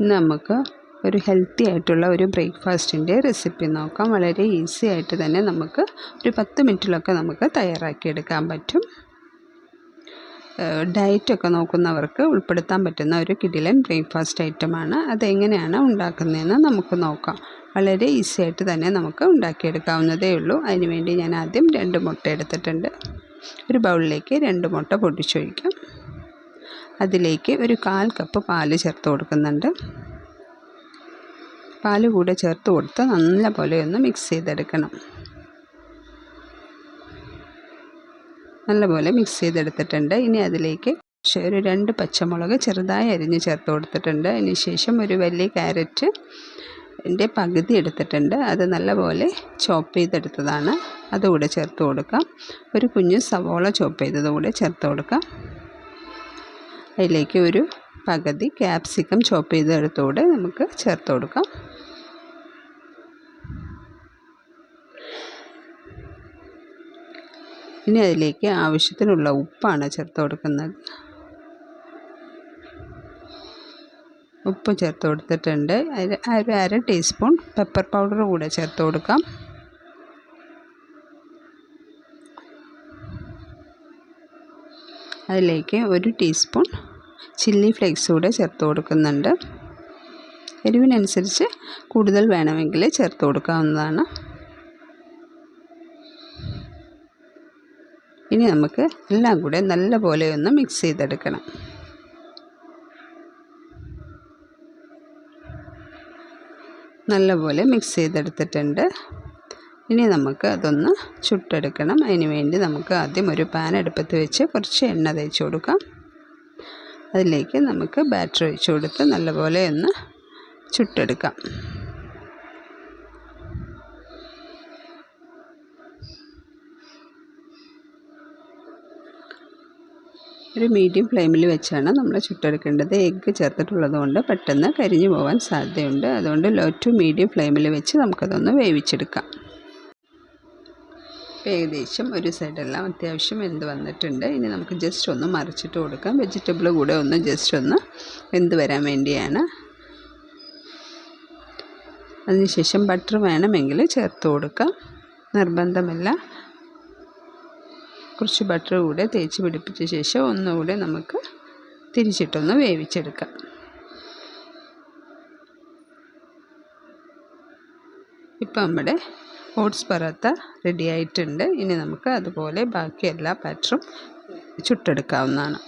നമുക്ക് ഒരു ഹെൽത്തി ആയിട്ടുള്ള ഒരു ബ്രേക്ക്ഫാസ്റ്റിന്റെ റെസിപ്പി നോക്കാം. വളരെ ഈസി ആയിട്ട് തന്നെ നമുക്ക് ഒരു പത്ത് മിനിറ്റിലൊക്കെ നമുക്ക് തയ്യാറാക്കിയെടുക്കാൻ പറ്റും. ഡയറ്റൊക്കെ നോക്കുന്നവർക്ക് ഉൾപ്പെടുത്താൻ പറ്റുന്ന ഒരു കിടിലൻ ബ്രേക്ക്ഫാസ്റ്റ് ഐറ്റമാണ് അതെങ്ങനെയാണ് ഉണ്ടാക്കുന്നതെന്ന് നമുക്ക് നോക്കാം. വളരെ ഈസി ആയിട്ട് തന്നെ നമുക്ക് ഉണ്ടാക്കിയെടുക്കാവുന്നതേ ഉള്ളൂ. അതിനുവേണ്ടി ഞാൻ ആദ്യം രണ്ട് മുട്ട എടുത്തിട്ടുണ്ട്. ഒരു ബൗളിലേക്ക് രണ്ട് മുട്ട പൊട്ടിച്ചൊഴിക്കാം അതിലേക്ക് ഒരു കാൽ കപ്പ് പാൽ ചേർത്ത് കൊടുക്കുന്നുണ്ട്. പാൽ കൂടെ ചേർത്ത് കൊടുത്ത് നല്ല പോലെ ഒന്ന് മിക്സ് ചെയ്തെടുക്കണം. നല്ലപോലെ മിക്സ് ചെയ്തെടുത്തിട്ടുണ്ട്. ഇനി അതിലേക്ക് ഒരു രണ്ട് പച്ചമുളക് ചെറുതായി അരിഞ്ഞ് ചേർത്ത് കൊടുത്തിട്ടുണ്ട്. അതിന് ശേഷം ഒരു വലിയ ക്യാരറ്റ് എന്റെ പകുതി എടുത്തിട്ടുണ്ട്. അത് നല്ലപോലെ ചോപ്പ് ചെയ്തെടുത്തതാണ്. അതുകൂടെ ചേർത്ത് കൊടുക്കാം. ഒരു കുഞ്ഞ് സവോള ചോപ്പ് ചെയ്തതുകൂടെ ചേർത്ത് കൊടുക്കാം. അതിലേക്ക് ഒരു പകുതി ക്യാപ്സിക്കം ചോപ്പ് ചെയ്തെടുത്തുകൂടെ നമുക്ക് ചേർത്ത് കൊടുക്കാം. ഇനി അതിലേക്ക് ആവശ്യത്തിനുള്ള ഉപ്പാണ് ചേർത്ത് കൊടുക്കുന്നത്. ഉപ്പ് ചേർത്ത് കൊടുത്തിട്ടുണ്ട്. ഒരു അര ടീസ്പൂൺ പെപ്പർ പൗഡർ കൂടെ ചേർത്ത് കൊടുക്കാം. അതിലേക്ക് ഒരു ടീസ്പൂൺ ചില്ലി ഫ്ലേക്സ് കൂടെ ചേർത്ത് കൊടുക്കുന്നുണ്ട്. എരിവിനനുസരിച്ച് കൂടുതൽ വേണമെങ്കിൽ ചേർത്ത് കൊടുക്കാവുന്നതാണ്. ഇനി നമുക്ക് എല്ലാം കൂടെ നല്ലപോലെ ഒന്ന് മിക്സ് ചെയ്തെടുക്കണം. നല്ലപോലെ മിക്സ് ചെയ്തെടുത്തിട്ടുണ്ട്. ഇനി നമുക്ക് അതൊന്ന് ചുട്ടെടുക്കണം. അതിനുവേണ്ടി നമുക്ക് ആദ്യം ഒരു പാൻ അടുപ്പത്ത് വെച്ച് കുറച്ച് എണ്ണ തേച്ച് കൊടുക്കാം. അതിലേക്ക് നമുക്ക് ബാറ്റർ ഒഴിച്ചു കൊടുത്ത് നല്ലപോലെ ഒന്ന് ചുട്ടെടുക്കാം. ഒരു മീഡിയം ഫ്ലെയിമിൽ വെച്ചാണ് നമ്മൾ ചുട്ടെടുക്കേണ്ടത്. എഗ്ഗ് ചേർത്തിട്ടുള്ളത് കൊണ്ട് പെട്ടെന്ന് കരിഞ്ഞു പോകാൻ സാധ്യതയുണ്ട്. അതുകൊണ്ട് ലോ ടു മീഡിയം ഫ്ലെയിമിൽ വെച്ച് നമുക്കതൊന്ന് വേവിച്ചെടുക്കാം. ഏകദേശം ഒരു സൈഡെല്ലാം അത്യാവശ്യം വെന്ത് വന്നിട്ടുണ്ട്. ഇനി നമുക്ക് ജസ്റ്റ് ഒന്ന് മറിച്ചിട്ട് കൊടുക്കാം. വെജിറ്റബിൾ കൂടെ ഒന്ന് ജസ്റ്റ് ഒന്ന് വെന്ത് വരാൻ വേണ്ടിയാണ്. അതിനുശേഷം ബട്ടർ വേണമെങ്കിൽ ചേർത്ത് കൊടുക്കാം. നിർബന്ധമല്ല. കുറച്ച് ബട്ടർ കൂടെ തേച്ച് പിടിപ്പിച്ച ശേഷം ഒന്നുകൂടെ നമുക്ക് തിരിച്ചിട്ടൊന്ന് വേവിച്ചെടുക്കാം. ഇപ്പം നമ്മുടെ ഓട്സ് പറാത്ത റെഡി ആയിട്ടുണ്ട്. ഇനി നമുക്ക് അതുപോലെ ബാക്കി എല്ലാ പാറ്ററും ചുട്ടെടുക്കാവുന്നതാണ്.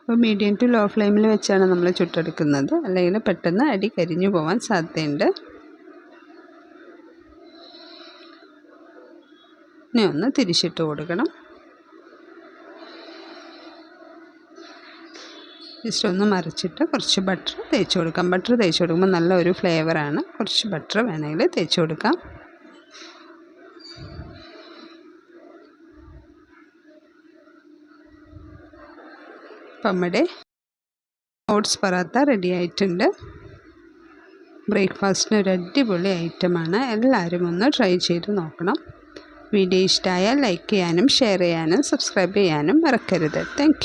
അപ്പോൾ മീഡിയം ടു ലോ ഫ്ലെയിമിൽ വെച്ചാണ് നമ്മൾ ചുട്ടെടുക്കുന്നത്. അല്ലെങ്കിൽ പെട്ടെന്ന് അടി കരിഞ്ഞു പോകാൻ സാധ്യതയുണ്ട്. ഇനി ഒന്ന് തിരിച്ചിട്ട് കൊടുക്കണം ജസ്റ്റ് ഒന്ന് മറിച്ചിട്ട് കുറച്ച് ബട്ടർ തേച്ച് കൊടുക്കാം. ബട്ടർ തേച്ച് കൊടുക്കുമ്പോൾ നല്ല ഒരു ഫ്ലേവറാണ് കുറച്ച് ബട്ടർ വേണമെങ്കിൽ തേച്ച് കൊടുക്കാം. അപ്പം നമ്മുടെ ഓട്സ് പറാത്ത റെഡി ആയിട്ടുണ്ട്. ബ്രേക്ക്ഫാസ്റ്റിന് ഒരു അടിപൊളി ഐറ്റമാണ് എല്ലാവരും ഒന്ന് ട്രൈ ചെയ്ത് നോക്കണം. വീഡിയോ ഇഷ്ടമായാൽ ലൈക്ക് ചെയ്യാനും ഷെയർ ചെയ്യാനും സബ്സ്ക്രൈബ് ചെയ്യാനും മറക്കരുത്. താങ്ക്